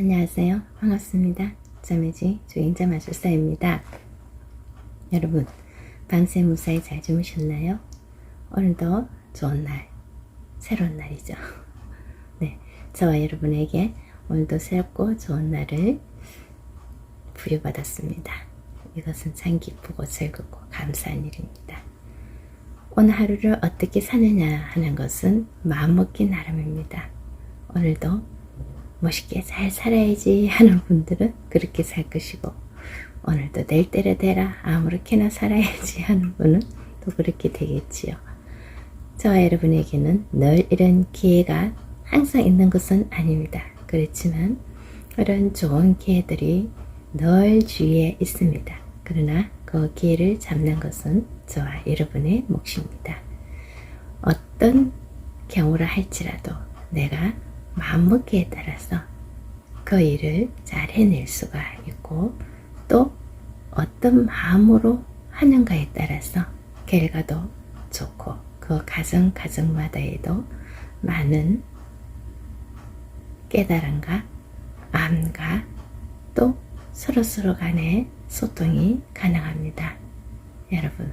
안녕하세요. 반갑습니다. 자매지 주인자 마술사입니다. 여러분, 밤새 무사히 잘 주무셨나요? 오늘도 좋은 날, 새로운 날이죠. 네, 저와 여러분에게 오늘도 새롭고 좋은 날을 부여받았습니다. 이것은 참 기쁘고 즐겁고 감사한 일입니다. 오늘 하루를 어떻게 사느냐 하는 것은 마음먹기 나름입니다. 오늘도 멋있게 잘 살아야지 하는 분들은 그렇게 살 것이고 오늘도 낼 때를 대라 아무렇게나 살아야지 하는 분은 또 그렇게 되겠지요. 저와 여러분에게는 늘 이런 기회가 항상 있는 것은 아닙니다. 그렇지만 그런 좋은 기회들이 늘 주위에 있습니다. 그러나 그 기회를 잡는 것은 저와 여러분의 몫입니다. 어떤 경우를 할지라도 내가 마음먹기에 따라서 그 일을 잘 해낼 수가 있고 또 어떤 마음으로 하는가에 따라서 결과도 좋고 그 가정 가정마다에도 많은 깨달음과 암과 또 서로서로 간의 소통이 가능합니다. 여러분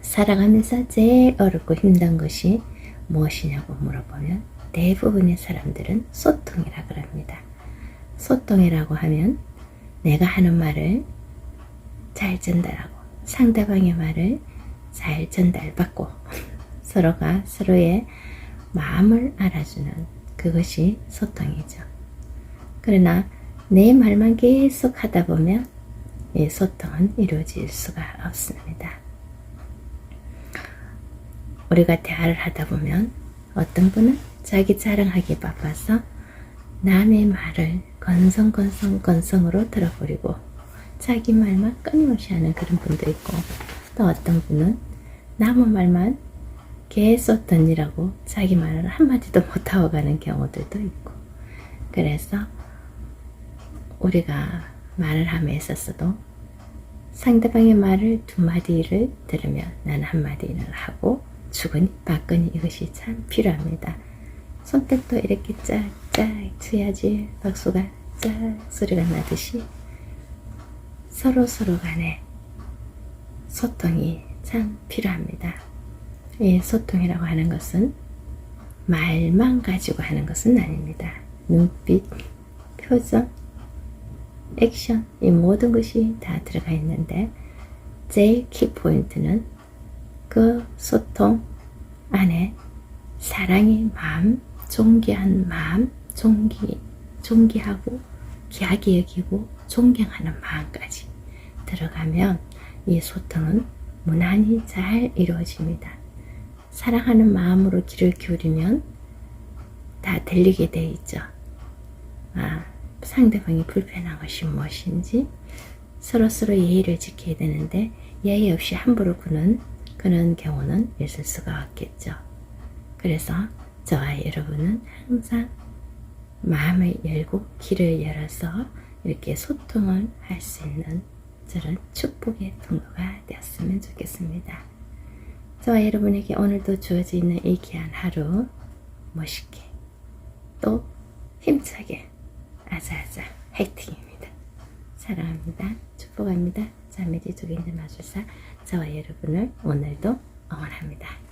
살아가면서 제일 어렵고 힘든 것이 무엇이냐고 물어보면 대부분의 사람들은 소통이라 그럽니다. 소통이라고 하면 내가 하는 말을 잘 전달하고 상대방의 말을 잘 전달받고 서로가 서로의 마음을 알아주는 그것이 소통이죠. 그러나 내 말만 계속 하다 보면 이 소통은 이루어질 수가 없습니다. 우리가 대화를 하다 보면 어떤 분은 자기 자랑하기 바빠서 남의 말을 건성건성건성으로 들어버리고 자기 말만 끊임없이 하는 그런 분도 있고 또 어떤 분은 남의 말만 계속 던지라고 자기 말을 한마디도 못하고 가는 경우들도 있고 그래서 우리가 말을 함에 있어서도 상대방의 말을 두 마디를 들으면 나는 한마디를 하고 주거니 받거니 이것이 참 필요합니다. 손뼉도 이렇게 짝짝 쳐야지 박수가 짝 소리가 나듯이 서로 서로 간에 소통이 참 필요합니다. 이 소통이라고 하는 것은 말만 가지고 하는 것은 아닙니다. 눈빛, 표정, 액션 이 모든 것이 다 들어가 있는데 제일 키포인트는 그 소통 안에 사랑의 마음, 존귀한 마음, 존귀, 존귀하고 귀하게 여기고 존경하는 마음까지 들어가면 이 소통은 무난히 잘 이루어집니다. 사랑하는 마음으로 귀를 기울이면 다 들리게 돼 있죠. 아, 상대방이 불편한 것이 무엇인지 서로서로 예의를 지켜야 되는데 예의 없이 함부로 구는 그런 경우는 있을 수가 없겠죠. 그래서 저와 여러분은 항상 마음을 열고 귀를 열어서 이렇게 소통을 할 수 있는 저런 축복의 통로가 되었으면 좋겠습니다. 저와 여러분에게 오늘도 주어져 있는 이 귀한 하루 멋있게 또 힘차게 아자아자 화이팅입니다. 사랑합니다. 축복합니다. 자매지 조인들 마술사 저와 여러분을 오늘도 응원합니다.